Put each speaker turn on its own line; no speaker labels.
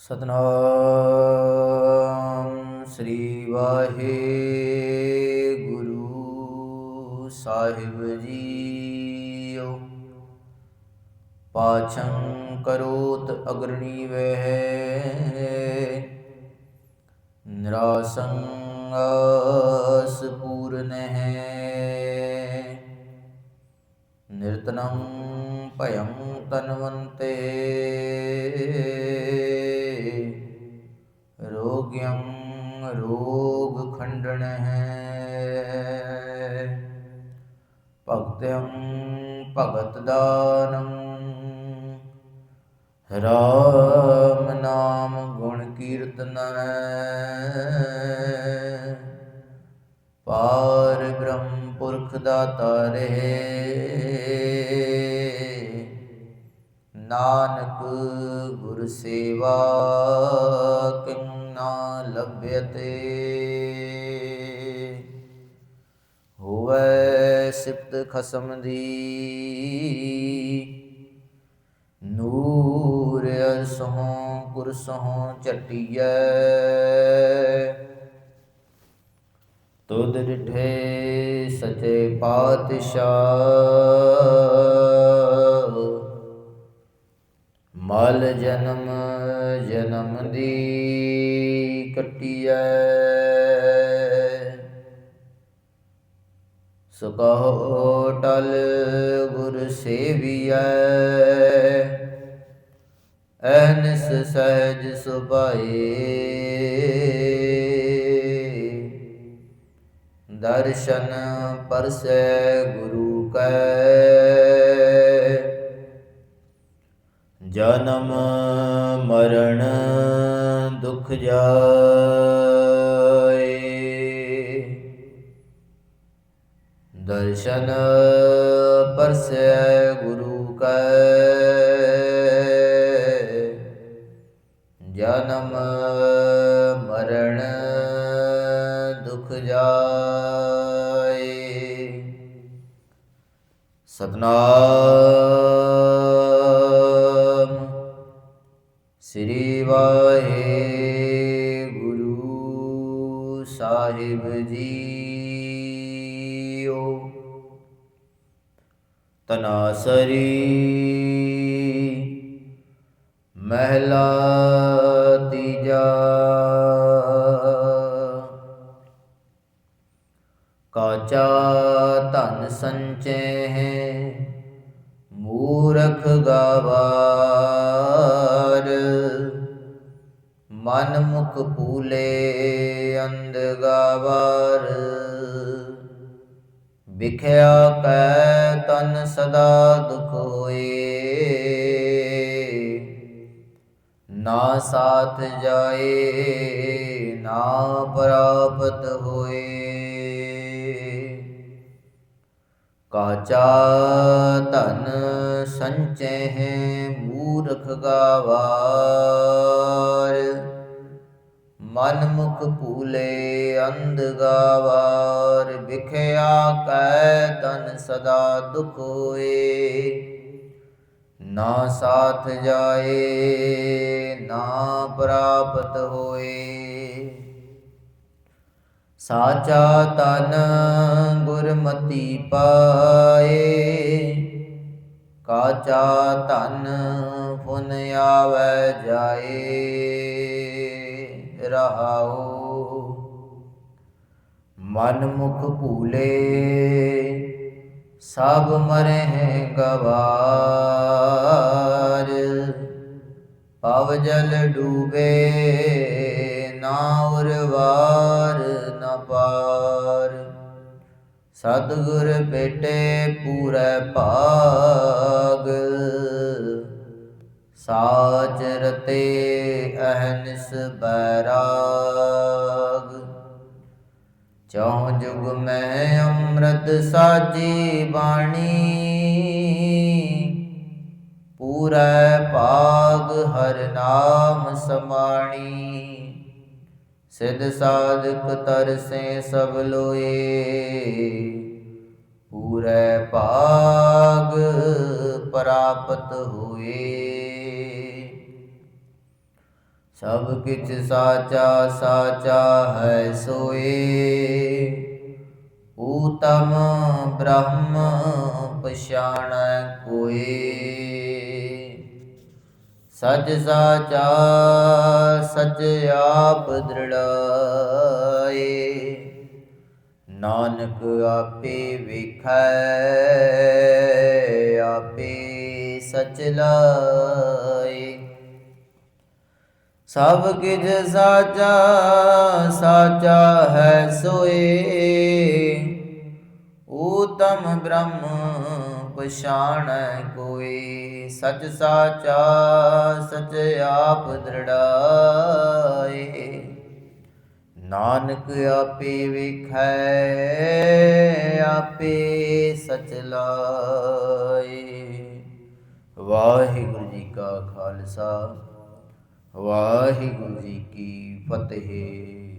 ਸਤਨਾਮ ਸ੍ਰੀ ਵਾਹਿਗੁਰੂ ਸਾਹਿਬ ਜੀਓ। ਪਾਛੰ ਕਰੋਤ ਅਗਰਣੀ ਵਹਿ, ਨਿਰਾਸੰ ਆਸ ਪੂਰਨ ਨਿਰਤਨੰ ਭਯੰ ਤਨਵੰਤੇ ਰੋਗਿਯੰ ਰੋਗ ਖੰਡਨ ਹੈ ਭਗਤਿੰ ਭਗਤ ਦਾਨੰ ਰਾਮ ਨਾਮ ਗੁਣ ਕੀਰਤਨ ਪਾਰ ਬ੍ਰਹਮ ਪੁਰਖ ਦਾ ਤਾਰੇ ਨਾਨਕ ਗੁਰ ਸੇਵਾ ਕਿੰ ਨਾ ਲਭ్యਤੇ ਹੋਵੇ ਸਿਫਤ ਖਸਮ ਦੀ। ਨੂਰ ਅਰਸੋਂ ਕੁਰਸੋਂ ਚਟਿਐ ਤੁਧ ਡਿਠੇ ਸਚੇ ਪਾਤਸ਼ਾਹ। ਮਲ ਜਨਮ ਜਨਮ ਦੀ। ਕਟਿਐ। ਸੋ ਕਹੋ ਟਲ ਗੁਰ ਸੇਵੀਐ। ਐਨਸ ਸਹਿਜ ਸੁਭਾਏ। ਦਰਸ਼ਨ ਪਰਸੈ ਗੁਰੂ ਕੈ। ਜਨਮ ਮਰਨ ਦੁਖ ਜਾਏ। ਦਰਸ਼ਨ ਪਰਸੈ ਗੁਰੂ ਕੈ। ਜਨਮ ਮਰਨ ਦੁਖ ਜਾਏ। ਸਤਨਾਮ ਸ੍ਰੀ ਵਾਹਿਗੁਰੂ। ਸਾਹਿਬ ਜੀਓ। ਤਨਾਸਰੀ ਮਹਿਲਾ ਤੀਜਾ। ਕਾਚਾ ਧਨ ਸੰਚੈ ਮੂਰਖ ਗਵਾਰ ਮਨ ਮੁਖ ਪੂਲੇ ਅੰਧ ਗਵਾਰ। ਵਿਖਿਆ ਕੈ ਤਨ ਸਦਾ ਦੁਖ ਹੋਏ। ਨਾ ਸਾਥ ਜਾਏ, ਨਾ ਪ੍ਰਾਪਤ ਹੋਏ। ਕਾਚਾ ਧਨ ਸੰਚੈ ਹੈ, ਮੂਰਖ ਗਾਵਾਰ ਮਨ ਮੁਖ ਭੂਲੇ ਅੰਧ ਗਾਵਾਰ, ਵਿਖਿਆ ਕੈ ਤਨ ਸਦਾ ਦੁਖ ਹੋਏ। ਨਾ ਸਾਥ ਜਾਏ, ਨਾ ਪ੍ਰਾਪਤ ਹੋਏ। ਸਾਚਾ ਤਨ ਗੁਰਮਤੀ ਪਾਏ, ਕਾਚਾ ਤਨ ਫੁਨ ਆਵੈ ਜਾਏ। ਰਹਾਉ ਮਨ ਮੁਖ ਭੂਲੇ, ਸਭ ਮਰੇ ਗਵਾਰ। ਪਵ ਜਲ ਡੂਬੇ, ਨਾ ਉਰਵਾਰ, ਨਾ ਪਾਰ। ਸਤਿਗੁਰ ਭੇਟੇ ਪੂਰੇ ਭਾਗ। ਸਾਚ ਰਤੇ ਅਹਨਿਸ ਬੈਰਾਗ। ਚੌ ਜੁਗ ਮੈਂ ਅੰਮ੍ਰਿਤ ਸਾਜੀ ਬਾਣੀ। ਪੂਰੈ ਪਾਗ ਹਰ ਨਾਮ ਸਮਾਣੀ। ਸਿਧ ਸਾਧਕ ਤਰਸੇ ਸਭ ਲੋਏ। ਪੂਰੇ ਭਾਗ ਪ੍ਰਾਪਤ ਹੋਏ। ਸਭ ਕਿਛ ਸਾਚਾ ਸਾਚਾ ਹੈ ਸੋਏ। ਊਤਮ ਬ੍ਰਹਮ ਪਛਾਣੈ ਕੋਏ। ਸਚ ਸਾਚਾ, ਸਚ ਆਪ ਦ੍ਰਿੜਾਏ ਨਾਨਕ ਆਪੇ ਵੇਖੈ, ਆਪੇ ਸਚ ਲਾਏ। ਸਭ ਕਿਛ ਸਾਚਾ ਸਾਚਾ ਹੈ ਸੋਏ। ਊਤਮ ਬ੍ਰਹਮ ਪਛਾਣ ਕੋਈ ਸਚ ਸਾਚਾ, ਸਚ ਆਪ ਦ੍ਰਿੜਾਏ। ਨਾਨਕ ਆਪੇ ਵੇਖੈ ਆਪੇ ਸਚ ਲਾਏ। ਵਾਹਿਗੁਰੂ ਜੀ ਕਾ ਖਾਲਸਾ ਵਾਹਿਗੁਰੂ ਜੀ ਕੀ ਫਤਿਹ।